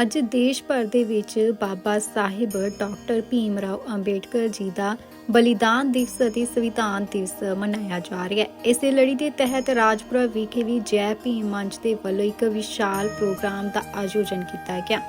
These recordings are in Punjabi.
ਅੱਜ ਦੇਸ਼ ਭਰ ਦੇ ਵਿੱਚ ਬਾਬਾ ਸਾਹਿਬ ਡਾਕਟਰ ਭੀਮ ਰਾਓ ਅੰਬੇਡਕਰ ਜੀ ਦਾ ਬਲੀਦਾਨ ਦਿਵਸ ਅਤੇ ਸੰਵਿਧਾਨ ਦਿਵਸ ਮਨਾਇਆ ਜਾ ਰਿਹਾ ਹੈ। ਇਸੇ ਲੜੀ ਦੇ ਤਹਿਤ ਰਾਜਪੁਰਾ ਵਿਖੇ ਵੀ ਜੈ ਭੀਮ ਮੰਚ ਦੇ ਵੱਲੋਂ ਇੱਕ ਵਿਸ਼ਾਲ ਪ੍ਰੋਗਰਾਮ ਦਾ ਆਯੋਜਨ ਕੀਤਾ ਗਿਆ।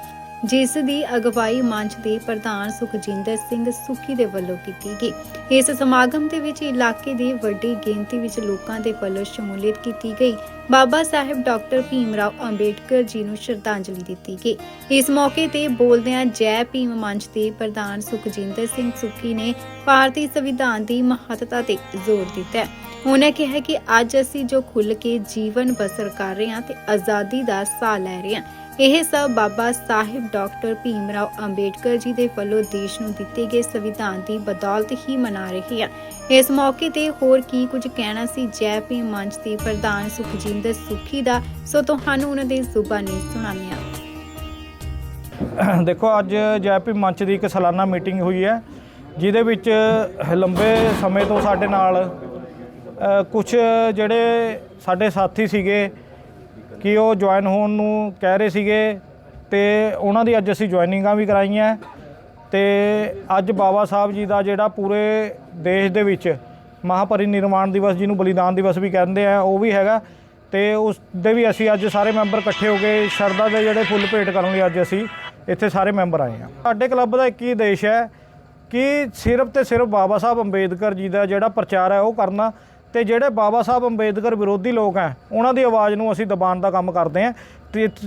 ਜਿਸ ਦੀ ਅਗਵਾਈ ਮੰਚ ਦੇ ਪ੍ਰਧਾਨ ਸੁਖਜਿੰਦਰ ਸਿੰਘ ਸੁਖੀ ਦੇ ਵੱਲੋਂ ਕੀਤੀ ਗਈ। ਇਸ ਸਮਾਗਮ ਦੇ ਵਿੱਚ ਇਲਾਕੇ ਦੇ ਵੱਡੀ ਗਿਣਤੀ ਵਿੱਚ ਲੋਕਾਂ ਦੇ ਵੱਲੋਂ ਸ਼ਮੂਲੀਅਤ ਕੀਤੀ ਗਈ। ਬਾਬਾ ਸਾਹਿਬ ਡਾਕਟਰ ਭੀਮ ਰਾਓ ਅੰਬੇਡਕਰ ਜੀ ਨੂੰ ਸ਼ਰਧਾਂਜਲੀ ਦਿੱਤੀ ਗਈ। ਇਸ ਮੌਕੇ ਤੇ ਬੋਲਦਿਆਂ ਜੈ ਭੀਮ ਮੰਚ ਦੇ ਪ੍ਰਧਾਨ ਸੁਖਜਿੰਦਰ ਸਿੰਘ ਸੁੱਖੀ ਨੇ ਭਾਰਤੀ ਸੰਵਿਧਾਨ ਦੀ ਮਹੱਤਤਾ ਤੇ ਜ਼ੋਰ ਦਿੱਤਾ। ਉਹਨਾਂ ਕਿਹਾ ਕਿ ਅੱਜ ਅਸੀਂ ਜੋ ਖੁੱਲ ਕੇ ਜੀਵਨ ਬਸਰ ਕਰ ਰਹੇ ਹਾਂ ਤੇ ਆਜ਼ਾਦੀ ਦਾ ਸਾਹ ਲੈ ਰਹੇ ਹਾਂ, ਇਹ ਸਭ ਬਾਬਾ ਸਾਹਿਬ ਡਾਕਟਰ ਭੀਮ ਅੰਬੇਡਕਰ ਜੀ ਦੇ ਵੱਲੋਂ ਦੇਸ਼ ਨੂੰ ਦਿੱਤੇ ਗਏ ਸੰਵਿਧਾਨ ਦੀ ਬਦੌਲਤ ਹੀ ਮਨਾ ਰਹੇ ਹਾਂ। ਇਸ ਮੌਕੇ ਤੇ ਹੋਰ ਕੀ ਕੁਝ ਕਹਿਣਾ ਸੀ, ਜੈ ਭੀਮ ਮੰਚ ਦੇ ਪ੍ਰਧਾਨ ਸੁਖਜਿੰਦਰ ਸੁਖੀ ਦਾ, ਸੋ ਤੁਹਾਨੂੰ ਉਹਨਾਂ ਦੇ ਜ਼ੁਬਾਨੀ ਸੁਣਾਉਂਦੇ ਦੇਖੋ, ਅੱਜ ਜੈਪੀ ਮੰਚ ਦੀ ਇੱਕ ਸਾਲਾਨਾ ਮੀਟਿੰਗ ਹੋਈ ਹੈ, ਜਿਹਦੇ ਵਿੱਚ ਲੰਬੇ ਸਮੇਂ ਤੋਂ ਸਾਡੇ ਨਾਲ ਕੁਝ ਜਿਹੜੇ ਸਾਡੇ ਸਾਥੀ ਸੀਗੇ ਕਿ ਉਹ ਜੁਆਇਨ ਹੋਣ ਨੂੰ ਕਹਿ ਰਹੇ ਸੀਗੇ ਤੇ ਉਹਨਾਂ ਦੀ ਅੱਜ ਅਸੀਂ ਜੁਆਇਨਿੰਗਾਂ ਵੀ ਕਰਾਈਆਂ। ਤੇ ਅੱਜ ਬਾਬਾ ਸਾਹਿਬ ਜੀ ਦਾ ਜਿਹੜਾ ਪੂਰੇ ਦੇਸ਼ ਦੇ ਵਿੱਚ ਮਹਾਪਰਿਨਿਰਵਾਣ ਦਿਵਸ ਜਿਹਨੂੰ ਬਲੀਦਾਨ ਦਿਵਸ ਵੀ ਕਹਿੰਦੇ ਆ, ਉਹ ਵੀ ਹੈਗਾ। ਤੇ ਉਸ ਦੇ ਵੀ ਅਸੀਂ ਅੱਜ ਸਾਰੇ ਮੈਂਬਰ ਇਕੱਠੇ ਹੋ ਕੇ ਸ਼ਰਧਾ ਦੇ ਜਿਹੜੇ ਫੁੱਲ ਭੇਟ ਕਰਨ ਲਈ ਅੱਜ ਅਸੀਂ ਇੱਥੇ ਸਾਰੇ ਮੈਂਬਰ ਆਏ ਆ ਸਾਡੇ ਕਲੱਬ ਦਾ ਇੱਕ ਹੀ ਦੇਸ਼ ਹੈ ਕਿ ਸਿਰਫ ਤੇ ਸਿਰਫ ਬਾਬਾ ਸਾਹਿਬ ਅੰਬੇਦਕਰ ਜੀ ਦਾ ਜਿਹੜਾ ਪ੍ਰਚਾਰ ਹੈ ਉਹ ਕਰਨਾ ਤੇ ਜਿਹੜੇ ਬਾਬਾ ਸਾਹਿਬ ਅੰਬੇਦਕਰ ਵਿਰੋਧੀ ਲੋਕ ਹੈ ਉਹਨਾਂ ਦੀ ਆਵਾਜ਼ ਨੂੰ ਅਸੀਂ ਦਬਾਉਣ ਦਾ ਕੰਮ ਕਰਦੇ ਹਾਂ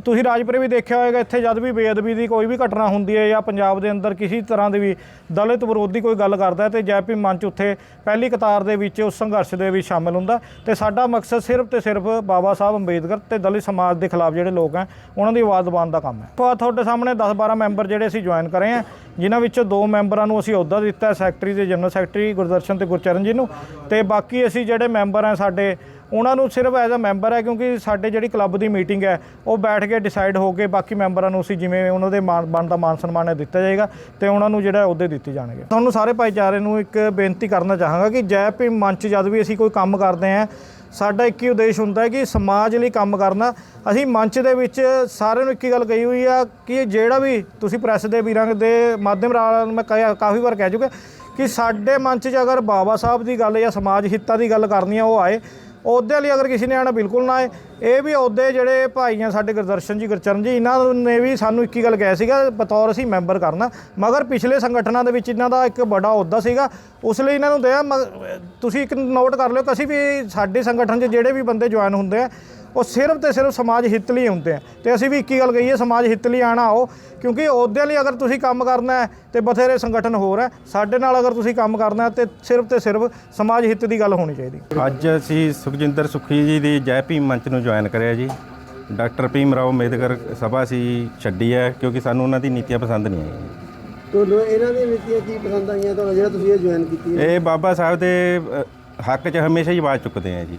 ਤੁਸੀਂ ਰਾਜਪੁਰੇ ਵੀ ਦੇਖਿਆ ਹੋਵੇਗਾ ਇੱਥੇ ਜਦ ਵੀ ਬੇਅਦਬੀ ਦੀ ਕੋਈ ਵੀ ਘਟਨਾ ਹੁੰਦੀ ਹੈ ਜਾਂ ਪੰਜਾਬ ਦੇ ਅੰਦਰ ਕਿਸੇ ਤਰ੍ਹਾਂ ਦੀ ਵੀ ਦਲਿਤ ਵਿਰੋਧੀ ਕੋਈ ਗੱਲ ਕਰਦਾ ਹੈ ਤੇ ਜੈਪੀ ਮੰਚ ਉੱਥੇ ਪਹਿਲੀ ਕਤਾਰ ਦੇ ਵਿੱਚ ਉਸ ਸੰਘਰਸ਼ ਦੇ ਵਿੱਚ ਸ਼ਾਮਲ ਹੁੰਦਾ ਤੇ ਸਾਡਾ ਮਕਸਦ ਸਿਰਫ ਤੇ ਸਿਰਫ ਬਾਬਾ ਸਾਹਿਬ ਅੰਬੇਦਕਰ ਤੇ ਦਲਿਤ ਸਮਾਜ ਦੇ ਖਿਲਾਫ ਜਿਹੜੇ ਲੋਕ ਹੈ, ਉਹਨਾਂ ਦੀ ਆਵਾਜ਼ ਦਬਾਉਣ ਦਾ ਕੰਮ ਹੈ। ਤਾਂ ਤੁਹਾਡੇ ਸਾਹਮਣੇ 10-12 ਮੈਂਬਰ ਜਿਹੜੇ ਅਸੀਂ ਜੁਆਇਨ ਕਰੇ ਆ ਜਿਨ੍ਹਾਂ ਵਿੱਚੋਂ ਦੋ ਮੈਂਬਰਾਂ ਨੂੰ ਅਸੀਂ ਅਹੁਦਾ ਦਿੱਤਾ ਸੈਕਟਰੀ ਤੇ ਜਨਰਲ ਸੈਕਟਰੀ ਗੁਰਦਰਸ਼ਨ ਤੇ ਗੁਰਚਰਨ ਜੀ ਨੂੰ। ਤੇ ਬਾਕੀ ਅਸੀਂ ਜਿਹੜੇ ਮੈਂਬਰ ਆ ਸਾਡੇ ਉਹਨਾਂ ਨੂੰ ਸਿਰਫ ਐਜ਼ ਅ ਮੈਂਬਰ ਹੈ ਕਿਉਂਕਿ ਸਾਡੇ ਜਿਹੜੀ ਕਲੱਬ ਦੀ ਮੀਟਿੰਗ ਹੈ, ਉਹ ਬੈਠ ਕੇ ਡਿਸਾਈਡ ਹੋ ਕੇ ਬਾਕੀ ਮੈਂਬਰਾਂ ਨੂੰ ਅਸੀਂ ਜਿਵੇਂ ਉਹਨਾਂ ਦੇ ਮਾਣ ਬਣਦਾ ਮਾਨ ਸਨਮਾਨ ਹੈ ਦਿੱਤਾ ਜਾਏਗਾ ਤੇ ਉਹਨਾਂ ਨੂੰ ਜਿਹੜਾ ਅਹੁਦੇ ਦਿੱਤੇ ਜਾਣਗੇ। ਤੁਹਾਨੂੰ ਸਾਰੇ ਭਾਈਚਾਰੇ ਨੂੰ ਇੱਕ ਬੇਨਤੀ ਕਰਨਾ ਚਾਹਾਂਗਾ ਕਿ ਜੈ ਭੀਮ ਮੰਚ ਜਦ ਵੀ ਅਸੀਂ ਕੋਈ ਕੰਮ ਕਰਦੇ ਹਾਂ, ਸਾਡਾ ਇੱਕ ਹੀ ਉਦੇਸ਼ ਹੁੰਦਾ ਹੈ ਕਿ ਸਮਾਜ ਲਈ ਕੰਮ ਕਰਨਾ। ਅਸੀਂ ਮੰਚ ਦੇ ਵਿੱਚ ਸਾਰਿਆਂ ਨੂੰ ਇੱਕ ਹੀ ਗੱਲ ਕਹੀ ਹੋਈ ਆ ਕਿ ਜਿਹੜਾ ਵੀ ਤੁਸੀਂ ਪ੍ਰੈਸ ਦੇ ਵੀਰਾਂ ਦੇ ਮਾਧਿਅਮ ਨਾਲ ਮੈਂ ਕਹਿ- ਕਾਫੀ ਵਾਰ ਕਹਿ ਚੁੱਕਿਆ ਕਿ ਸਾਡੇ ਮੰਚ 'ਚ ਅਗਰ ਬਾਬਾ ਸਾਹਿਬ ਦੀ ਗੱਲ ਜਾਂ ਸਮਾਜ ਹਿੱਤਾਂ ਦੀ ਗੱਲ ਕਰਨੀ ਆ, ਉਹ ਆਏ ਉਹਦੇ ਲਈ ਅਗਰ ਕਿਸੇ ਨੇ ਆਣਾ ਬਿਲਕੁਲ ਨਾ ਆਏ। ਇਹ ਵੀ ਉਹਦੇ ਜਿਹੜੇ ਭਾਈ ਆ ਸਾਡੇ ਗੁਰਦਰਸ਼ਨ ਜੀ, ਗੁਰਚਰਨ ਜੀ, ਇਹਨਾਂ ਨੇ ਵੀ ਸਾਨੂੰ ਇੱਕ ਹੀ ਗੱਲ ਕਿਹਾ ਸੀਗਾ, ਬਤੌਰ ਅਸੀਂ ਮੈਂਬਰ ਕਰਨਾ। ਮਗਰ ਪਿਛਲੇ ਸੰਗਠਨਾਂ ਦੇ ਵਿੱਚ ਇਹਨਾਂ ਦਾ ਇੱਕ ਵੱਡਾ ਅਹੁਦਾ ਸੀਗਾ। ਉਸ ਲਈ ਇਹਨਾਂ ਨੂੰ ਦਿਆ ਤੁਸੀਂ ਇੱਕ ਨੋਟ ਕਰ ਲਿਓ ਕਿ ਅਸੀਂ ਵੀ ਸਾਡੇ ਸੰਗਠਨ 'ਚ ਜਿਹੜੇ ਵੀ ਬੰਦੇ ਜੁਆਇਨ ਹੁੰਦੇ ਆ ਉਹ ਸਿਰਫ ਤੇ ਸਿਰਫ ਸਮਾਜ ਹਿੱਤ ਲਈ ਹੁੰਦੇ ਆ। ਤੇ ਅਸੀਂ ਵੀ ਇੱਕ ਗੱਲ ਕਹੀਏ ਸਮਾਜ ਹਿੱਤ ਲਈ ਆਣਾ ਆਓ ਕਿਉਂਕਿ ਉਹਦੇ ਲਈ ਅਗਰ ਤੁਸੀਂ ਕੰਮ ਕਰਨਾ ਹੈ ਤੇ ਬਥੇਰੇ ਸੰਗਠਨ ਹੋਰ ਹੈ ਸਾਡੇ ਨਾਲ ਅਗਰ ਤੁਸੀਂ ਕੰਮ ਕਰਨਾ ਹੈ ਤੇ ਸਿਰਫ ਤੇ ਸਿਰਫ ਸਮਾਜ ਹਿੱਤ ਦੀ ਗੱਲ ਹੋਣੀ ਚਾਹੀਦੀ। ਅੱਜ ਅਸੀਂ ਸੁਖਜਿੰਦਰ ਸੁਖੀ ਜੀ ਦੀ ਜੈ ਭੀਮ ਮੰਚ ਨੂੰ ਜੁਆਇਨ ਕਰਿਆ ਜੀ। ਡਾਕਟਰ ਭੀਮ ਰਾਓ ਅੰਬੇਦਕਰ ਸਭਾ ਅਸੀਂ ਛੱਡੀ ਹੈ ਕਿਉਂਕਿ ਸਾਨੂੰ ਉਹਨਾਂ ਦੀ ਨੀਤੀਆਂ ਪਸੰਦ ਨਹੀਂ ਆਈਆਂ। ਤੁਹਾਨੂੰ ਇਹਨਾਂ ਦੀਆਂ ਨੀਤੀਆਂ ਕੀ ਪਸੰਦ ਆਈਆਂ? ਤੁਹਾਨੂੰ ਜਿਹੜਾ ਤੁਸੀਂ ਇਹ ਜੁਆਇਨ ਕੀਤੀ ਹੈ। ਇਹ ਬਾਬਾ ਸਾਹਿਬ ਦੇ ਅ, ਹੱਕ 'ਚ ਹਮੇਸ਼ਾ ਹੀ ਆਵਾਜ਼ ਚੁੱਕਦੇ ਆ ਜੀ।